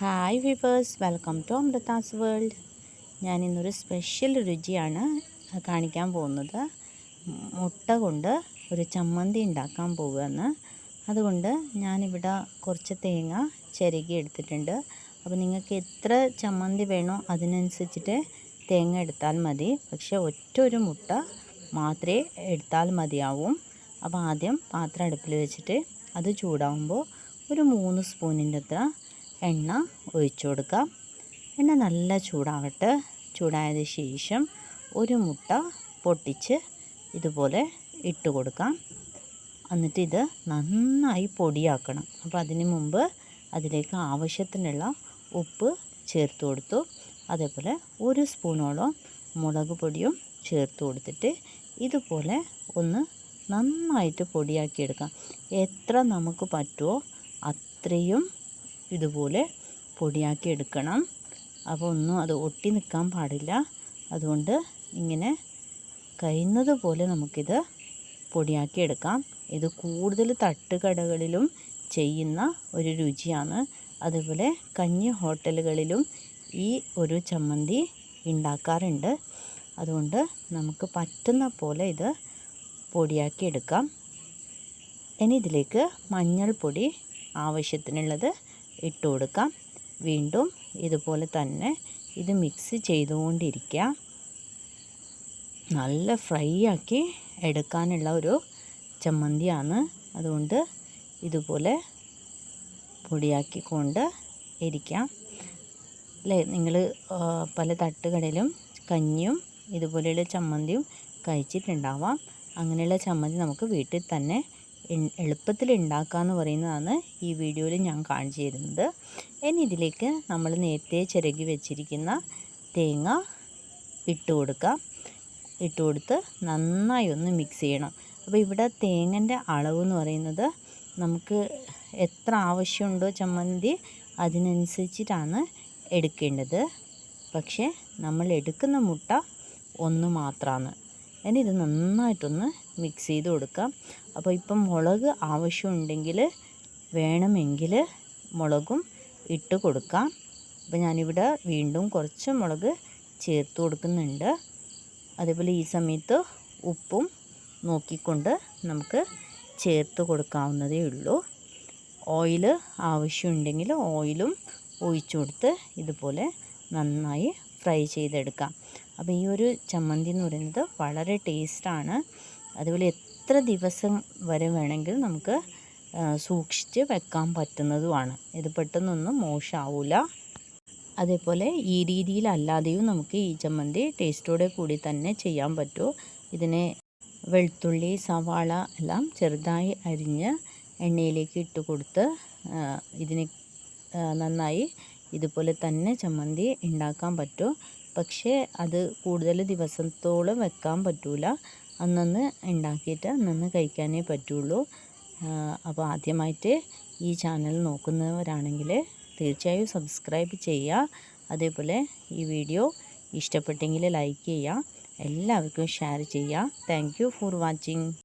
Hi viewers welcome to Amritha's world ഞാൻ ഇന്നൊരു special രുചിയാണ് കാണിക്കാൻ പോകുന്നത്. മുട്ട കൊണ്ട് ഒരു ചമ്മന്തി ഉണ്ടാക്കാൻ പോവുകയെന്ന് അതുകൊണ്ട് ഞാനിവിടെ കുറച്ച് തേങ്ങ ചിരകി എടുത്തിട്ടുണ്ട്. അപ്പോൾ നിങ്ങൾക്ക് എത്ര ചമ്മന്തി വേണോ അതിനനുസരിച്ചിട്ട് തേങ്ങ എടുത്താൽ മതി. പക്ഷേ ഒറ്റ ഒരു മുട്ട മാത്രമേ എടുത്താൽ മതിയാവും. അപ്പോൾ ആദ്യം പാത്രം അടുപ്പിൽ വെച്ചിട്ട് അത് ചൂടാവുമ്പോൾ ഒരു മൂന്ന് സ്പൂണിന്റെ അത്ര എണ്ണ ഒഴിച്ചു കൊടുക്കാം. എണ്ണ നല്ല ചൂടാവട്ടെ. ചൂടായതിന് ശേഷം ഒരു മുട്ട പൊട്ടിച്ച് ഇതുപോലെ ഇട്ട് കൊടുക്കാം. എന്നിട്ട് ഇത് നന്നായി പൊടിയാക്കണം. അപ്പോൾ അതിന് മുമ്പ് അതിലേക്ക് ആവശ്യത്തിനുള്ള ഉപ്പ് ചേർത്ത് കൊടുത്തു. അതേപോലെ ഒരു സ്പൂണോളം മുളക് പൊടിയും ചേർത്ത് കൊടുത്തിട്ട് ഇതുപോലെ ഒന്ന് നന്നായിട്ട് പൊടിയാക്കിയെടുക്കാം. എത്ര നമുക്ക് പറ്റുമോ അത്രയും ഇതുപോലെ പൊടിയാക്കി എടുക്കണം. അപ്പോൾ ഒന്നും അത് ഒട്ടി നിൽക്കാൻ പാടില്ല. അതുകൊണ്ട് ഇങ്ങനെ കഴിയുന്നത് പോലെ നമുക്കിത് പൊടിയാക്കി എടുക്കാം. ഇത് കൂടുതൽ തട്ടുകടകളിലും ചെയ്യുന്ന ഒരു രുചിയാണ്. അതുപോലെ കഞ്ഞി ഹോട്ടലുകളിലും ഈ ഒരു ചമ്മന്തി ഉണ്ടാക്കാറുണ്ട്. അതുകൊണ്ട് നമുക്ക് പറ്റുന്ന പോലെ ഇത് പൊടിയാക്കി എടുക്കാം. ഇനി ഇതിലേക്ക് മഞ്ഞൾപ്പൊടി ആവശ്യത്തിനുള്ളത് ഇട്ട് കൊടുക്കാം. വീണ്ടും ഇതുപോലെ തന്നെ ഇത് മിക്സ് ചെയ്തുകൊണ്ടിരിക്കുക. നല്ല ഫ്രൈ ആക്കി എടുക്കാനുള്ള ഒരു ചമ്മന്തിയാണ്. അതുകൊണ്ട് ഇതുപോലെ പൊടിയാക്കിക്കൊണ്ട് ഇരിക്കാം. അല്ലേ? നിങ്ങൾ പല തട്ടുകടയിലും കഞ്ഞിയും ഇതുപോലെയുള്ള ചമ്മന്തിയും കഴിച്ചിട്ടുണ്ടാവാം. അങ്ങനെയുള്ള ചമ്മന്തി നമുക്ക് വീട്ടിൽ തന്നെ എളുപ്പത്തിൽ ഉണ്ടാക്കാമെന്ന് പറയുന്നതാണ് ഈ വീഡിയോയിൽ ഞാൻ കാണിച്ചു തരുന്നത് ഇനി ഇതിലേക്ക് നമ്മൾ നേരത്തെ ചിരകി വെച്ചിരിക്കുന്ന തേങ്ങ ഇട്ട് കൊടുക്കാം. ഇട്ട് കൊടുത്ത് നന്നായി ഒന്ന് മിക്സ് ചെയ്യണം. അപ്പോൾ ഇവിടെ തേങ്ങന്റെ അളവ് എന്ന് പറയുന്നത് നമുക്ക് എത്ര ആവശ്യമുണ്ടോ ചമ്മന്തി അതിനനുസരിച്ചിട്ടാണ് എടുക്കേണ്ടത്. പക്ഷേ നമ്മൾ എടുക്കുന്ന മുട്ട ഒന്ന് മാത്രമാണ് ഇനി ഇത് നന്നായിട്ടൊന്ന് മിക്സ് ചെയ്ത് കൊടുക്കാം. അപ്പോൾ ഇപ്പം മുളക് ആവശ്യമുണ്ടെങ്കിൽ വേണമെങ്കിൽ മുളകും ഇട്ട് കൊടുക്കാം. അപ്പോൾ ഞാനിവിടെ വീണ്ടും കുറച്ച് മുളക് ചേർത്ത് കൊടുക്കുന്നുണ്ട്. അതേപോലെ ഈ സമയത്ത് ഉപ്പും നോക്കിക്കൊണ്ട് നമുക്ക് ചേർത്ത് കൊടുക്കാവുന്നതേ ഉള്ളൂ. ഓയിൽ ആവശ്യമുണ്ടെങ്കിൽ ഓയിലും ഒഴിച്ചു കൊടുത്ത് ഇതുപോലെ നന്നായി ഫ്രൈ ചെയ്തെടുക്കാം. അപ്പോൾ ഈ ഒരു ചമ്മന്തി എന്ന് പറയുന്നത് വളരെ ടേസ്റ്റാണ്. അതുപോലെ എത്ര ദിവസം വരെ വേണമെങ്കിൽ നമുക്ക് സൂക്ഷിച്ച് വെക്കാൻ പറ്റുന്നതുമാണ്. ഇത് പെട്ടെന്നൊന്നും മോശമാവില്ല അതേപോലെ ഈ രീതിയിലല്ലാതെയും നമുക്ക് ഈ ചമ്മന്തി ടേസ്റ്റോടെ കൂടി തന്നെ ചെയ്യാൻ പറ്റും. ഇതിനെ വെളുത്തുള്ളി സവാള എല്ലാം ചെറുതായി അരിഞ്ഞ് എണ്ണയിലേക്ക് ഇട്ട് കൊടുത്ത് ഇതിനെ നന്നായി ഇതുപോലെ തന്നെ ചമ്മന്തി ഉണ്ടാക്കാൻ പറ്റും. പക്ഷേ അത് കൂടുതൽ ദിവസത്തോളം വെക്കാൻ പറ്റില്ല അന്നന്ന് ഉണ്ടാക്കിയിട്ട് അന്നന്ന് കഴിക്കാനേ പറ്റുള്ളൂ. അപ്പോൾ ആദ്യമായിട്ട് ഈ ചാനൽ നോക്കുന്നവരാണെങ്കിൽ തീർച്ചയായും സബ്സ്ക്രൈബ് ചെയ്യുക. അതേപോലെ ഈ വീഡിയോ ഇഷ്ടപ്പെട്ടെങ്കിൽ ലൈക്ക് ചെയ്യുക. എല്ലാവർക്കും ഷെയർ ചെയ്യുക. Thank for watching.